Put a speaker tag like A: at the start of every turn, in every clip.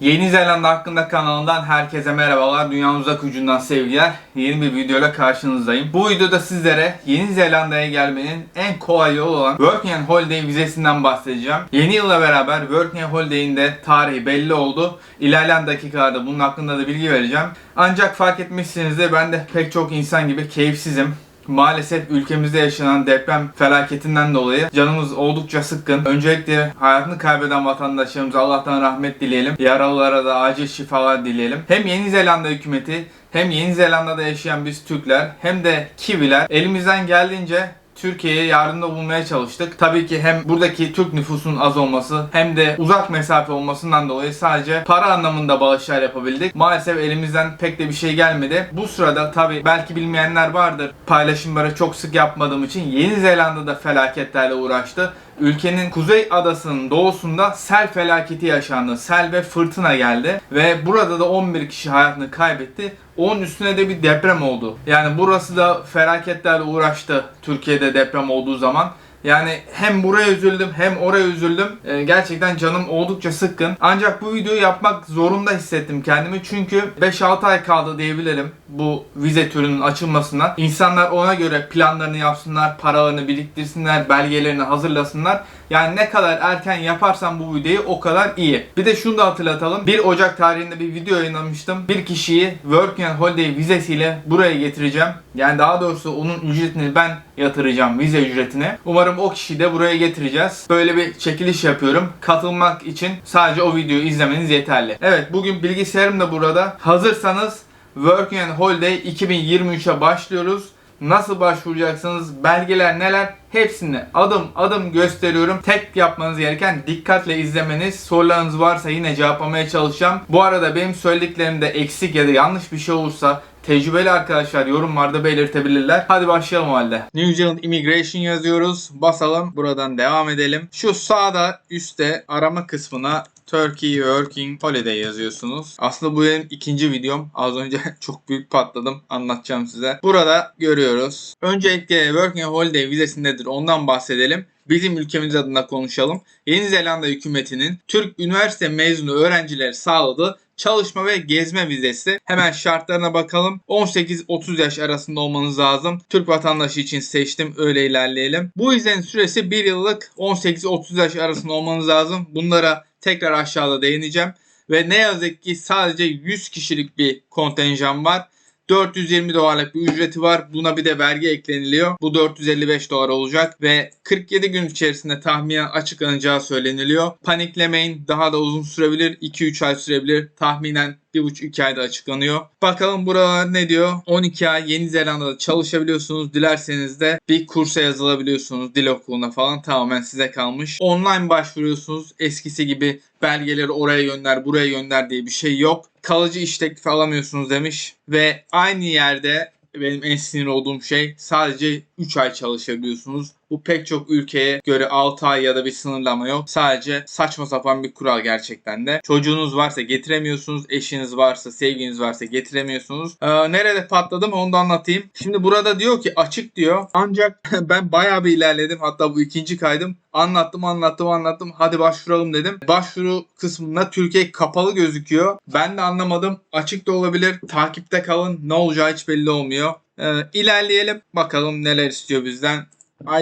A: Yeni Zelanda hakkında kanalından herkese merhabalar. Dünyanın uzak ucundan sevgiler. Yeni bir videoyla karşınızdayım. Bu videoda sizlere Yeni Zelanda'ya gelmenin en kolay yolu olan Working and Holiday vizesinden bahsedeceğim. Yeni yılla beraber Working and Holiday'in de tarihi belli oldu. İlerleyen dakikalarda bunun hakkında da bilgi vereceğim. Ancak fark etmişsinizdir ben de pek çok insan gibi keyifsizim. Maalesef ülkemizde yaşanan deprem felaketinden dolayı canımız oldukça sıkkın. Öncelikle hayatını kaybeden vatandaşlarımıza Allah'tan rahmet dileyelim. Yaralılara da acil şifalar dileyelim. Hem Yeni Zelanda hükümeti hem Yeni Zelanda'da yaşayan biz Türkler hem de Kiviler elimizden geldiğince Türkiye'ye yardımda bulmaya çalıştık. Tabii ki hem buradaki Türk nüfusunun az olması hem de uzak mesafe olmasından dolayı sadece para anlamında bağışlar yapabildik. Maalesef elimizden pek de bir şey gelmedi. Bu sırada tabii belki bilmeyenler vardır. Paylaşımları çok sık yapmadığım için Yeni Zelanda'da felaketlerle uğraştı. Ülkenin kuzey adasının doğusunda sel felaketi yaşandı. Sel ve fırtına geldi ve burada da 11 kişi hayatını kaybetti. Onun üstüne de bir deprem oldu. Yani burası da felaketlerle uğraştı Türkiye'de deprem olduğu zaman. Yani hem buraya üzüldüm hem oraya üzüldüm. Ee, gerçekten canım oldukça sıkkın. Ancak bu videoyu yapmak zorunda hissettim kendimi. Çünkü 5-6 ay kaldı diyebilirim bu vize türünün açılmasına. İnsanlar ona göre planlarını yapsınlar, paralarını biriktirsinler, belgelerini hazırlasınlar. Yani ne kadar erken yaparsam bu videoyu o kadar iyi. Bir de şunu da hatırlatalım. 1 Ocak tarihinde bir video yayınlamıştım. Bir kişiyi Working and Holiday vizesiyle buraya getireceğim. Yani daha doğrusu onun ücretini ben yatıracağım vize ücretini. Umarım o kişiyi de buraya getireceğiz. Böyle bir çekiliş yapıyorum. Katılmak için sadece o videoyu izlemeniz yeterli. Evet bugün bilgisayarım da burada. Hazırsanız Working and Holiday 2023'e başlıyoruz. Nasıl başvuracaksınız? Belgeler neler? Hepsini adım adım gösteriyorum. Tek yapmanız gereken dikkatle izlemeniz. Sorularınız varsa yine cevaplamaya çalışacağım. Bu arada benim söylediklerimde eksik ya da yanlış bir şey olursa tecrübeli arkadaşlar yorumlarda belirtebilirler. Hadi başlayalım halde. New Zealand Immigration yazıyoruz. Basalım. Buradan devam edelim. Şu sağda üstte arama kısmına Turkey Working Holiday yazıyorsunuz. Aslında bu benim ikinci videom. Az önce çok büyük patladım. Anlatacağım size. Burada görüyoruz. Öncelikle Working Holiday vizesi nedir ondan bahsedelim. Bizim ülkemiz adına konuşalım. Yeni Zelanda hükümetinin Türk üniversite mezunu öğrencileri sağladığı çalışma ve gezme vizesi. Hemen şartlarına bakalım. 18-30 yaş arasında olmanız lazım. Türk vatandaşı için seçtim. Öyle ilerleyelim. Bu vizenin süresi 1 yıllık 18-30 yaş arasında olmanız lazım. Bunlara tekrar aşağıda değineceğim. Ve ne yazık ki sadece 100 kişilik bir kontenjan var. 420 dolarlık bir ücreti var. Buna bir de vergi ekleniliyor. Bu 455 dolar olacak ve 47 gün içerisinde tahminen açıklanacağı söyleniliyor. Paniklemeyin. Daha da uzun sürebilir. 2-3 ay sürebilir. Tahminen 1,5-2 ayda açıklanıyor. Bakalım buralar ne diyor? 12 ay Yeni Zelanda'da çalışabiliyorsunuz. Dilerseniz de bir kursa yazılabiliyorsunuz. Dil okuluna falan tamamen size kalmış. Online başvuruyorsunuz. Eskisi gibi belgeleri oraya gönder, buraya gönder diye bir şey yok. Kalıcı iş teklifi alamıyorsunuz demiş. Ve aynı yerde benim en sinir olduğum şey sadece 3 ay çalışabiliyorsunuz. Bu pek çok ülkeye göre 6 ay ya da bir sınırlama yok. Sadece saçma sapan bir kural gerçekten de. Çocuğunuz varsa getiremiyorsunuz. Eşiniz varsa, sevginiz varsa getiremiyorsunuz. Ee, nerede patladım onu da anlatayım. Şimdi burada diyor ki açık diyor. Ancak ben bayağı bir ilerledim. Hatta bu ikinci kaydım. Anlattım anlattım anlattım. Hadi başvuralım dedim. Başvuru kısmında Türkiye kapalı gözüküyor. Ben de anlamadım. Açık da olabilir. Takipte kalın. Ne olacağı hiç belli olmuyor. Ee, ilerleyelim. Bakalım neler istiyor bizden.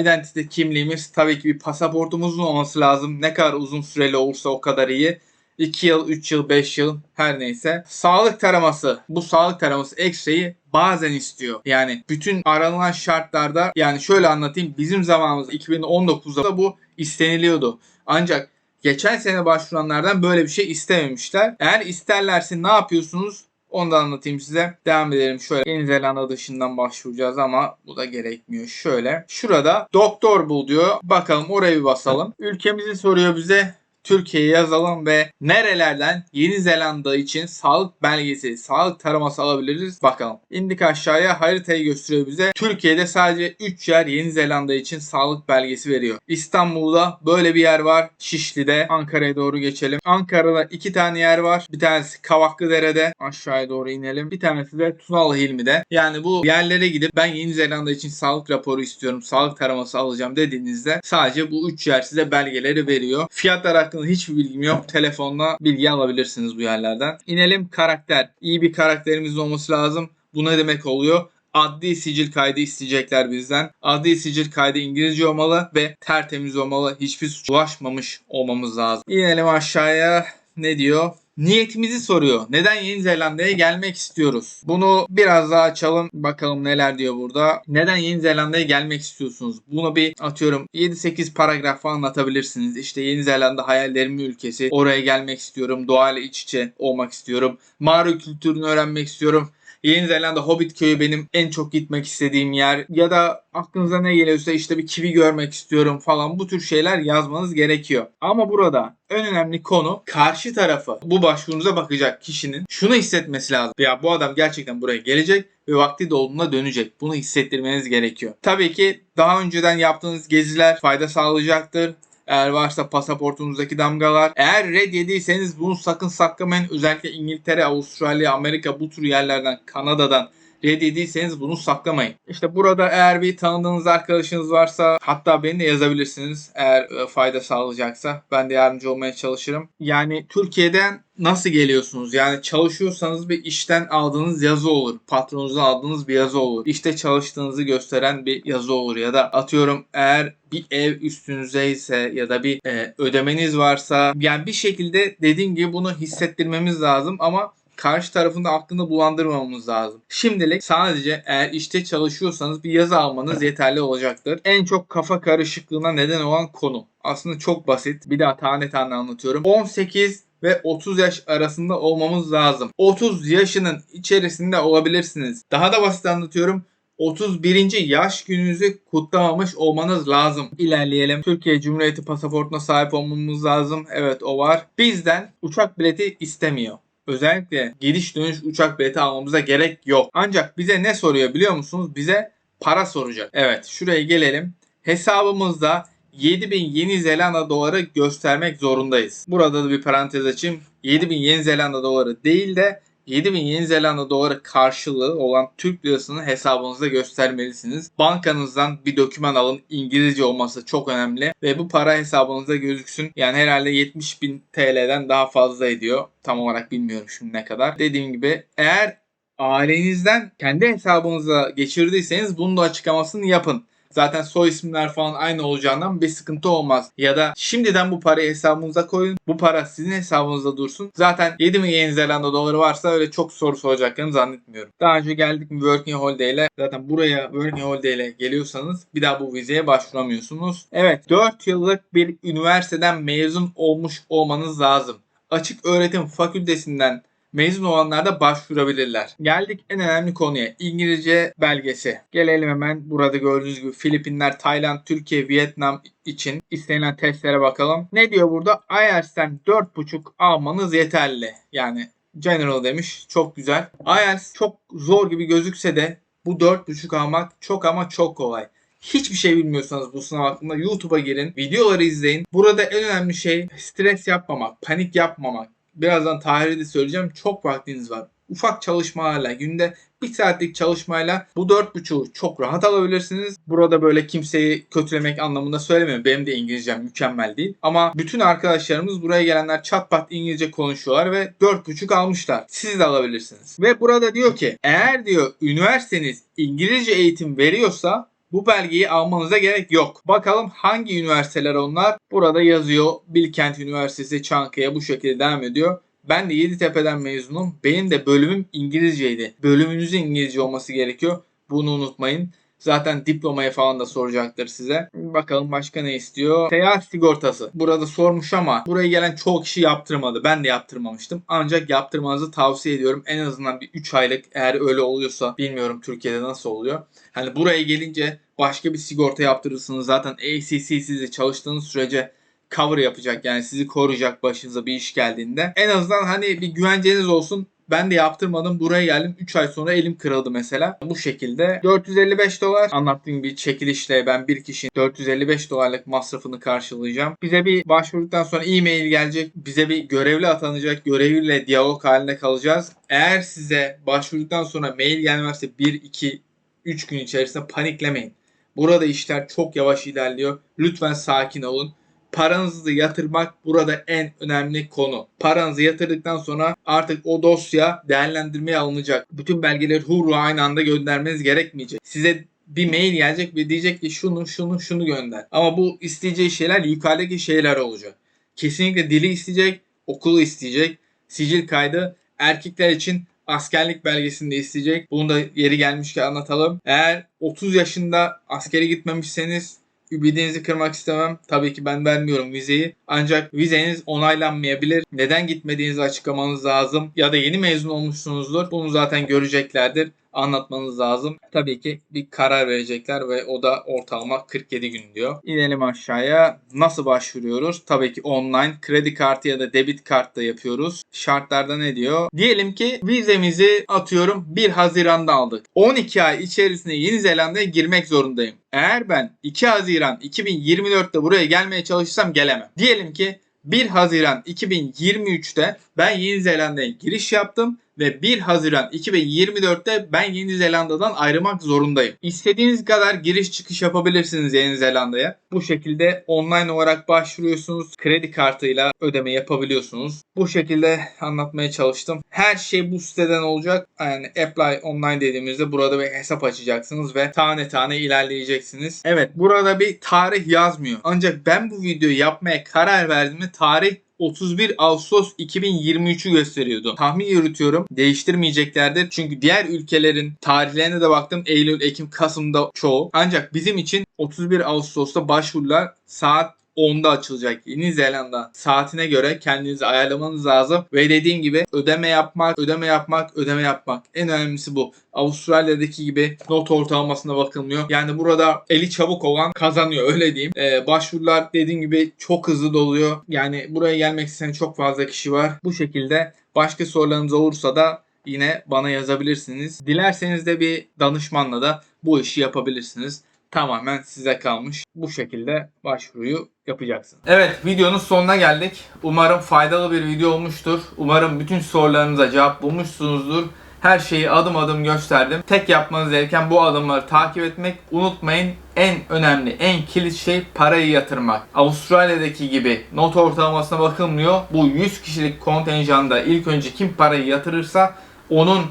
A: Identity kimliğimiz tabii ki bir pasaportumuzun olması lazım. Ne kadar uzun süreli olursa o kadar iyi. 2 yıl, 3 yıl, 5 yıl her neyse. Sağlık taraması. Bu sağlık taraması ekstreyi bazen istiyor. Yani bütün aranılan şartlarda yani şöyle anlatayım. Bizim zamanımızda 2019'da bu isteniliyordu. Ancak geçen sene başvuranlardan böyle bir şey istememişler. Eğer isterlerse ne yapıyorsunuz? Onu da anlatayım size. Devam edelim şöyle. Yeni Zelanda dışından başvuracağız ama bu da gerekmiyor. Şöyle. Şurada doktor bul diyor. Bakalım oraya bir basalım. Ülkemizi soruyor bize. Türkiye'ye yazalım ve nerelerden Yeni Zelanda için sağlık belgesi, sağlık taraması alabiliriz bakalım. İndik aşağıya haritayı gösteriyor bize. Türkiye'de sadece 3 yer Yeni Zelanda için sağlık belgesi veriyor. İstanbul'da böyle bir yer var. Şişli'de. Ankara'ya doğru geçelim. Ankara'da 2 tane yer var. Bir tanesi Kavaklıdere'de. Aşağıya doğru inelim. Bir tanesi de Tunalı Hilmi'de. Yani bu yerlere gidip ben Yeni Zelanda için sağlık raporu istiyorum, sağlık taraması alacağım dediğinizde sadece bu 3 yer size belgeleri veriyor. Fiyatlar hakkında hiçbir bilgim yok. Telefonla bilgi alabilirsiniz bu yerlerden. İnelim karakter. İyi bir karakterimiz olması lazım. Bu ne demek oluyor? Adli sicil kaydı isteyecekler bizden. Adli sicil kaydı İngilizce olmalı ve tertemiz olmalı. Hiçbir suç ulaşmamış olmamız lazım. İnelim aşağıya. Ne diyor? Niyetimizi soruyor. Neden Yeni Zelanda'ya gelmek istiyoruz? Bunu biraz daha açalım. Bakalım neler diyor burada. Neden Yeni Zelanda'ya gelmek istiyorsunuz? Bunu bir atıyorum 7-8 paragrafı anlatabilirsiniz. İşte Yeni Zelanda hayallerimin ülkesi. Oraya gelmek istiyorum. Doğayla iç içe olmak istiyorum. Maori kültürünü öğrenmek istiyorum. Yeni Zelanda Hobbit köyü benim en çok gitmek istediğim yer ya da aklınıza ne geliyorsa işte bir kivi görmek istiyorum falan bu tür şeyler yazmanız gerekiyor. Ama burada en önemli konu karşı tarafı bu başvurunuza bakacak kişinin şunu hissetmesi lazım. Ya bu adam gerçekten buraya gelecek ve vakti dolduğunda dönecek. Bunu hissettirmeniz gerekiyor. Tabii ki daha önceden yaptığınız geziler fayda sağlayacaktır. Eğer varsa pasaportunuzdaki damgalar. Eğer red yediyseniz bunu sakın saklamayın. Özellikle İngiltere, Avustralya, Amerika bu tür yerlerden, Kanada'dan red yediyseniz bunu saklamayın. İşte burada eğer bir tanıdığınız arkadaşınız varsa hatta beni de yazabilirsiniz eğer e, fayda sağlayacaksa. Ben de yardımcı olmaya çalışırım. Yani Türkiye'den nasıl geliyorsunuz? Yani çalışıyorsanız bir işten aldığınız yazı olur. Patronunuzdan aldığınız bir yazı olur. İşte çalıştığınızı gösteren bir yazı olur. Ya da atıyorum eğer bir ev üstünüze ise ya da bir e, ödemeniz varsa yani bir şekilde dediğim gibi bunu hissettirmemiz lazım ama karşı tarafında aklını bulandırmamamız lazım. Şimdilik sadece eğer işte çalışıyorsanız bir yazı almanız yeterli olacaktır. En çok kafa karışıklığına neden olan konu. Aslında çok basit. Bir daha tane tane anlatıyorum. 18 ve 30 yaş arasında olmamız lazım. 30 yaşının içerisinde olabilirsiniz. Daha da basit anlatıyorum. 31. yaş gününüzü kutlamamış olmanız lazım. İlerleyelim. Türkiye Cumhuriyeti pasaportuna sahip olmamız lazım. Evet o var. Bizden uçak bileti istemiyor. Özellikle gidiş dönüş uçak bileti almamıza gerek yok. Ancak bize ne soruyor biliyor musunuz? Bize para soracak. Evet şuraya gelelim. Hesabımızda 7000 Yeni Zelanda doları göstermek zorundayız. Burada da bir parantez açayım. 7000 Yeni Zelanda doları değil de 7000 Yeni Zelanda doları karşılığı olan Türk lirasını hesabınızda göstermelisiniz. Bankanızdan bir doküman alın. İngilizce olması çok önemli. Ve bu para hesabınızda gözüksün. Yani herhalde 70 bin TL'den daha fazla ediyor. Tam olarak bilmiyorum şimdi ne kadar. Dediğim gibi eğer ailenizden kendi hesabınıza geçirdiyseniz bunun da açıklamasını yapın. Zaten soy isimler falan aynı olacağından bir sıkıntı olmaz. Ya da şimdiden bu parayı hesabınıza koyun. Bu para sizin hesabınızda dursun. Zaten 7 mi Yeni Zelanda doları varsa öyle çok soru soracaklarını zannetmiyorum. Daha önce geldik mi Working Holiday ile zaten buraya Working Holiday ile geliyorsanız bir daha bu vizeye başvuramıyorsunuz. Evet 4 yıllık bir üniversiteden mezun olmuş olmanız lazım. Açık öğretim fakültesinden mezun olanlar da başvurabilirler. Geldik en önemli konuya. İngilizce belgesi. Gelelim hemen burada gördüğünüz gibi Filipinler, Tayland, Türkiye, Vietnam için istenilen testlere bakalım. Ne diyor burada? IELTS'ten 4.5 almanız yeterli. Yani general demiş. Çok güzel. IELTS çok zor gibi gözükse de bu 4.5 almak çok ama çok kolay. Hiçbir şey bilmiyorsanız bu sınav hakkında YouTube'a girin, videoları izleyin. Burada en önemli şey stres yapmamak, panik yapmamak. Birazdan Tahir'e de söyleyeceğim. Çok vaktiniz var. Ufak çalışmalarla, günde bir saatlik çalışmayla bu 4.5'u çok rahat alabilirsiniz. Burada böyle kimseyi kötülemek anlamında söylemiyorum. Benim de İngilizcem mükemmel değil. Ama bütün arkadaşlarımız buraya gelenler çat pat İngilizce konuşuyorlar ve 4.5 almışlar. Siz de alabilirsiniz. Ve burada diyor ki eğer diyor üniversiteniz İngilizce eğitim veriyorsa bu belgeyi almanıza gerek yok. Bakalım hangi üniversiteler onlar? Burada yazıyor. Bilkent Üniversitesi Çankaya bu şekilde devam ediyor. Ben de Yeditepe'den mezunum. Benim de bölümüm İngilizceydi. Bölümünüzün İngilizce olması gerekiyor. Bunu unutmayın. Zaten diplomaya falan da soracaktır size. Bakalım başka ne istiyor? Seyahat sigortası. Burada sormuş ama buraya gelen çoğu kişi yaptırmadı. Ben de yaptırmamıştım. Ancak yaptırmanızı tavsiye ediyorum. En azından bir 3 aylık eğer öyle oluyorsa bilmiyorum Türkiye'de nasıl oluyor. Hani buraya gelince başka bir sigorta yaptırırsınız. Zaten ACC sizi çalıştığınız sürece cover yapacak yani sizi koruyacak başınıza bir iş geldiğinde. En azından hani bir güvenceniz olsun. Ben de yaptırmadım. Buraya geldim. 3 ay sonra elim kırıldı mesela. Bu şekilde 455 dolar anlattığım bir çekilişle ben bir kişinin 455 dolarlık masrafını karşılayacağım. Bize bir başvurduktan sonra e-mail gelecek. Bize bir görevli atanacak. Görevliyle diyalog halinde kalacağız. Eğer size başvurduktan sonra mail gelmezse 1 2 3 gün içerisinde paniklemeyin. Burada işler çok yavaş ilerliyor. Lütfen sakin olun. Paranızı yatırmak burada en önemli konu. Paranızı yatırdıktan sonra artık o dosya değerlendirmeye alınacak. Bütün belgeleri hurra aynı anda göndermeniz gerekmeyecek. Size bir mail gelecek ve diyecek ki şunu şunu şunu gönder. Ama bu isteyeceği şeyler yukarıdaki şeyler olacak. Kesinlikle dili isteyecek, okulu isteyecek, sicil kaydı erkekler için askerlik belgesini de isteyecek. Bunu da yeri gelmişken anlatalım. Eğer 30 yaşında askere gitmemişseniz ümidinizi kırmak istemem. Tabii ki ben vermiyorum vizeyi. Ancak vizeniz onaylanmayabilir. Neden gitmediğinizi açıklamanız lazım. Ya da yeni mezun olmuşsunuzdur. Bunu zaten göreceklerdir. Anlatmanız lazım. Tabii ki bir karar verecekler ve o da ortalama 47 gün diyor. İnelim aşağıya. Nasıl başvuruyoruz? Tabii ki online. Kredi kartı ya da debit kartla yapıyoruz. Şartlarda ne diyor? Diyelim ki vizemizi atıyorum 1 Haziran'da aldık. 12 ay içerisinde Yeni Zelanda'ya girmek zorundayım. Eğer ben 2 Haziran 2024'te buraya gelmeye çalışırsam gelemem. Diyelim ki 1 Haziran 2023'te ben Yeni Zelanda'ya giriş yaptım ve 1 Haziran 2024'te ben Yeni Zelanda'dan ayrılmak zorundayım. İstediğiniz kadar giriş çıkış yapabilirsiniz Yeni Zelanda'ya. Bu şekilde online olarak başvuruyorsunuz. Kredi kartıyla ödeme yapabiliyorsunuz. Bu şekilde anlatmaya çalıştım. Her şey bu siteden olacak. Yani apply online dediğimizde burada bir hesap açacaksınız ve tane tane ilerleyeceksiniz. Evet burada bir tarih yazmıyor. Ancak ben bu videoyu yapmaya karar verdiğimde tarih 31 Ağustos 2023'ü gösteriyordu. Tahmin yürütüyorum. Değiştirmeyeceklerdir. Çünkü diğer ülkelerin tarihlerine de baktım. Eylül, Ekim, Kasım'da çoğu. Ancak bizim için 31 Ağustos'ta başvurular saat 10'da açılacak. Yeni Zelanda saatine göre kendinizi ayarlamanız lazım. Ve dediğim gibi ödeme yapmak, ödeme yapmak, ödeme yapmak. En önemlisi bu. Avustralya'daki gibi not ortalamasına bakılmıyor. Yani burada eli çabuk olan kazanıyor öyle diyeyim. Ee, başvurular dediğim gibi çok hızlı doluyor. Yani buraya gelmek isteyen çok fazla kişi var. Bu şekilde başka sorularınız olursa da yine bana yazabilirsiniz. Dilerseniz de bir danışmanla da bu işi yapabilirsiniz tamamen size kalmış. Bu şekilde başvuruyu yapacaksınız. Evet videonun sonuna geldik. Umarım faydalı bir video olmuştur. Umarım bütün sorularınıza cevap bulmuşsunuzdur. Her şeyi adım adım gösterdim. Tek yapmanız gereken bu adımları takip etmek. Unutmayın en önemli, en kilit şey parayı yatırmak. Avustralya'daki gibi not ortalamasına bakılmıyor. Bu 100 kişilik kontenjanda ilk önce kim parayı yatırırsa onun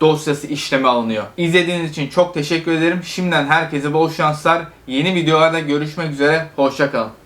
A: dosyası işleme alınıyor. İzlediğiniz için çok teşekkür ederim. Şimdiden herkese bol şanslar. Yeni videolarda görüşmek üzere. Hoşçakalın.